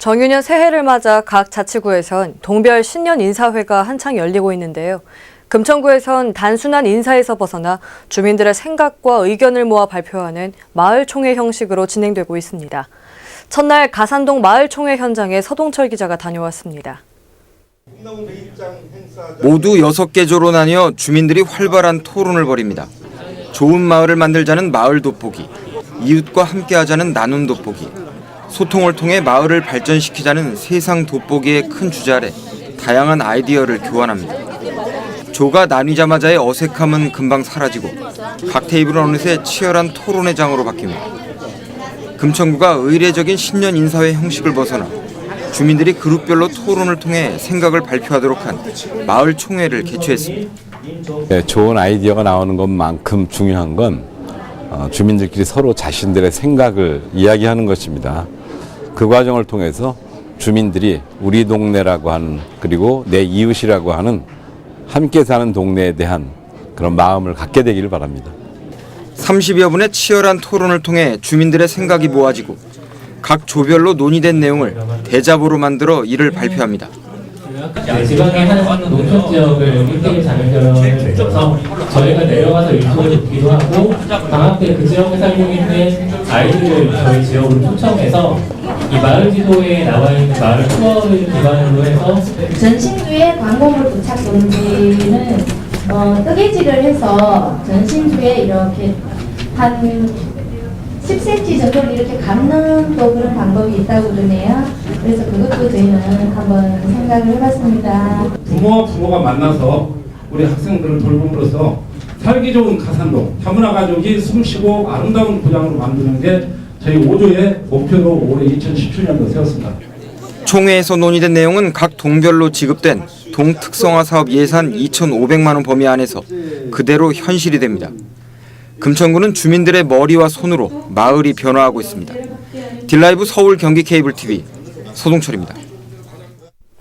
정유년 새해를 맞아 각 자치구에선 동별 신년 인사회가 한창 열리고 있는데요. 금천구에선 단순한 인사에서 벗어나 주민들의 생각과 의견을 모아 발표하는 마을총회 형식으로 진행되고 있습니다. 첫날 가산동 마을총회 현장에 서동철 기자가 다녀왔습니다. 모두 6개 조로 나뉘어 주민들이 활발한 토론을 벌입니다. 좋은 마을을 만들자는 마을 돋보기, 이웃과 함께하자는 나눔 돋보기, 소통을 통해 마을을 발전시키자는 세상 돋보기의 큰 주제 아래 다양한 아이디어를 교환합니다. 조가 나뉘자마자의 어색함은 금방 사라지고 각 테이블은 어느새 치열한 토론의 장으로 바뀝니다. 금천구가 의례적인 신년 인사회 형식을 벗어나 주민들이 그룹별로 토론을 통해 생각을 발표하도록 한 마을 총회를 개최했습니다. 네, 좋은 아이디어가 나오는 것만큼 중요한 건 어, 주민들끼리 서로 자신들의 생각을 이야기하는 것입니다. 그 과정을 통해서 주민들이 우리 동네라고 하는 그리고 내 이웃이라고 하는 함께 사는 동네에 대한 그런 마음을 갖게 되기를 바랍니다. 30여 분의 치열한 토론을 통해 주민들의 생각이 모아지고 각 조별로 논의된 내용을 대자보로 만들어 이를 발표합니다. 지방의 한 농촌 지역을 1대1 자녀결혼을 해서 저희가 내려가서 일손을 돕기도 하고 방학 때 그 지역에 살고 있는 아이들을 저희 지역으로 초청해서 이 마을 지도에 나와 있는 마을 투어를 기반으로 해서 전신주에 광고물 부착 금지는 어, 뜨개질을 해서 전신주에 이렇게 한 10cm 정도를 이렇게 감는 또 그런 방법이 있다고 그러네요. 그래서 그것도 저희는 한번 생각을 해봤습니다. 부모와 부모가 만나서 우리 학생들을 돌봄으로써 살기 좋은 가산동, 다문화 가족이 숨쉬고 아름다운 고장으로 만드는 게 저희 5조의 목표로 올해 2017년도 세웠습니다. 총회에서 논의된 내용은 각 동별로 지급된 동특성화 사업 예산 2,500만 원 범위 안에서 그대로 현실이 됩니다. 금천구는 주민들의 머리와 손으로 마을이 변화하고 있습니다. 딜라이브 서울 경기 케이블 TV 서동철입니다.